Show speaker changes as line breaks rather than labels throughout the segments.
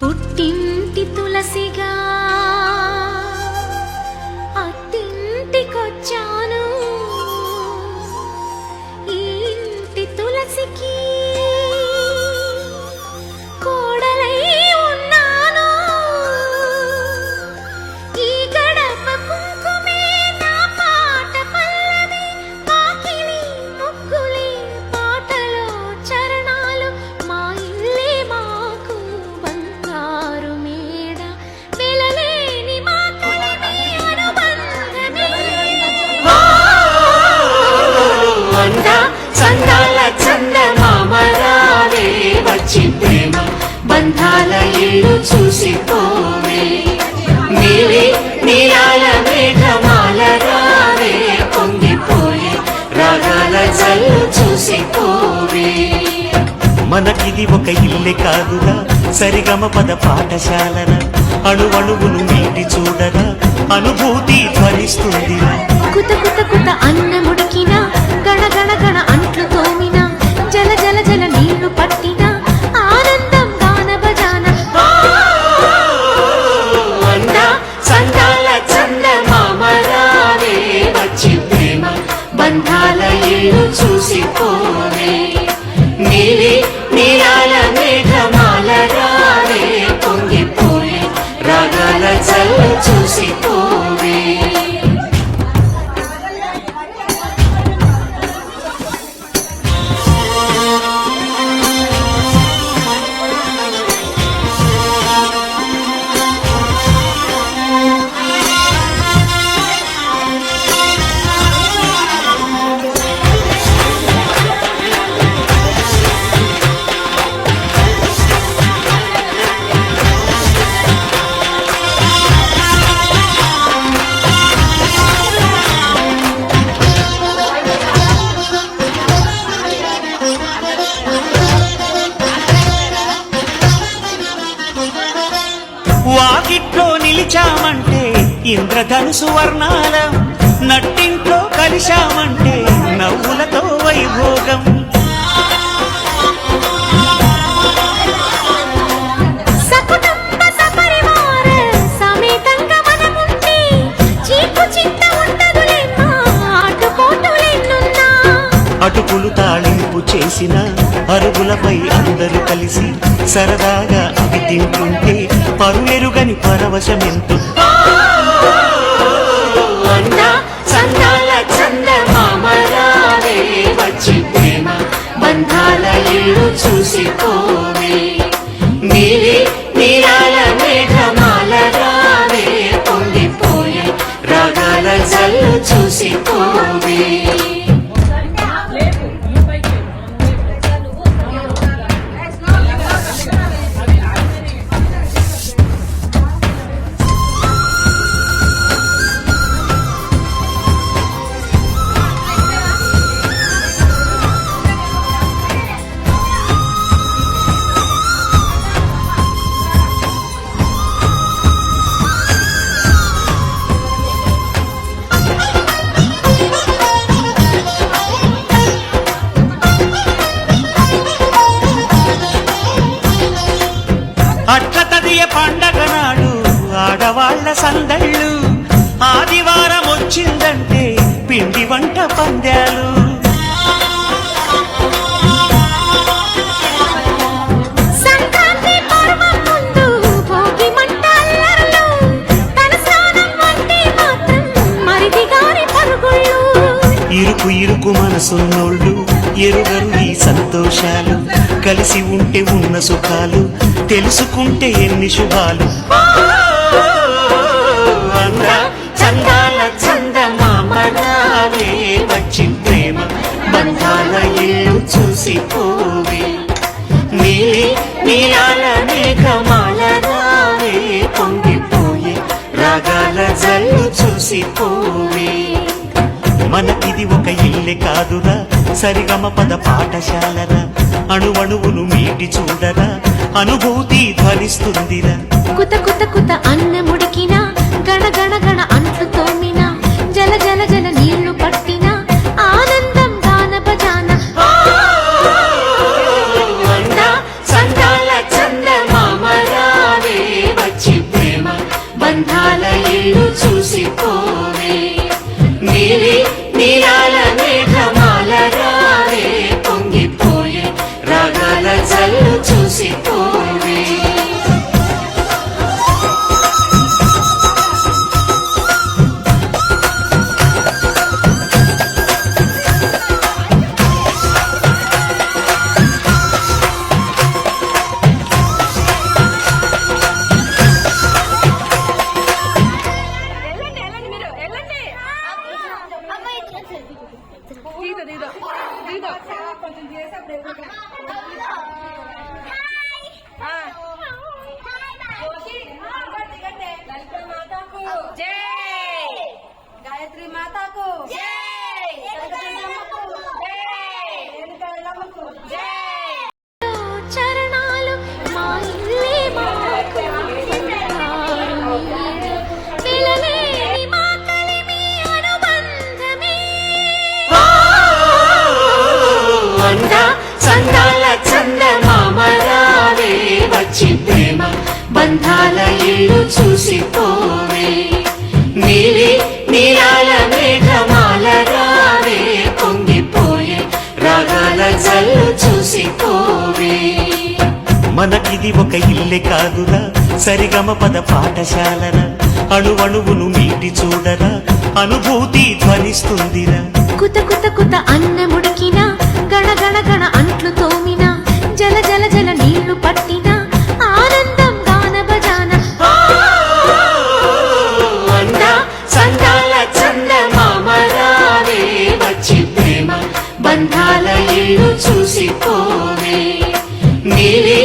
పుట్టింటి తులసిగా
ఇది ఒక ఇల్లే కాదురా. సరిగమ పద పాఠశాలన అణువణువును మీటి చూడరా అనుభూతి ధ్వనిస్తుంది
కుత కుత కుత అన్నముడికిన
గణగణ రాగాల
ఇంద్రధనుసు వర్ణాలం నట్టింట్లో కలిశామంటే నవ్వులతో వైభోగం. అటుకులు తాళింపు చేసిన అరుగులపై అందరూ కలిసి సరదాగా అవి తింటుంటే పరులెరుగని పరవశమెంతో.
వంద చందాల
ఆడవాళ్ళ సందళ్ళు. ఆదివారం వచ్చిందంటే పిండి వంట పందాలు. ఇరుకు ఇరుకు మనసున్నోళ్ళు ఎరుగరు ఈ సంతోషాలు. కలిసి ఉంటే ఉన్న సుఖాలు తెలుసుకుంటే ఎన్ని శుభాలు.
వంద చందాల చంద మామరావే వచ్చి ప్రేమ బంధాల ఇల్లు చూసి చూసిపోవే నీలి నీలాల మేఘమాల రావే పొంగిపోయే రాగాల జల్లు చూసి
పోవే. మన ఇది ఒక ఇల్లే కాదురా సరిగమ పద పాఠశాలరా. అణువణువును మీటి చూడరా అనుభూతి ధ్వనిస్తుందిరా.
కుత కుత
ప్రేమ బంధాల ఇల్లు చూసిపోవే. నీలి నీలాల మేఘమాల రావే. పొంగిపోయే రాగాల జల్లు చూసిపోవే.
మనకిది ఒక ఇల్లే కాదురా. సరిగమ పద పాఠశాలరా. అణువణువును మీటి చూడరా. అనుభూతి ధ్వనిస్తుందిరా.
కుత కుత కుత అన్నముడికిన
బంధాల ఇల్లు చూసిపోవే. నీలి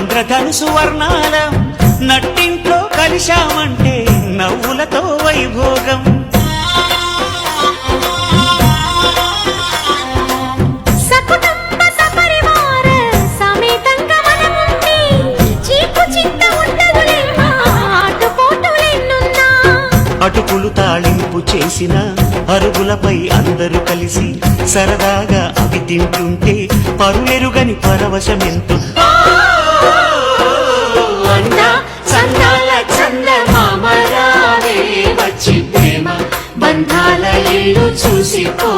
ఇంద్రధనుసు వర్ణాలం నట్టింట్లో కలిశామంటే నవ్వులతో వైభోగం. అటుకులు తాళింపు చేసిన అరుగులపై అందరూ కలిసి సరదాగా అవి తింటుంటే పరులెరుగని పరవశమెంతో బంధాల పో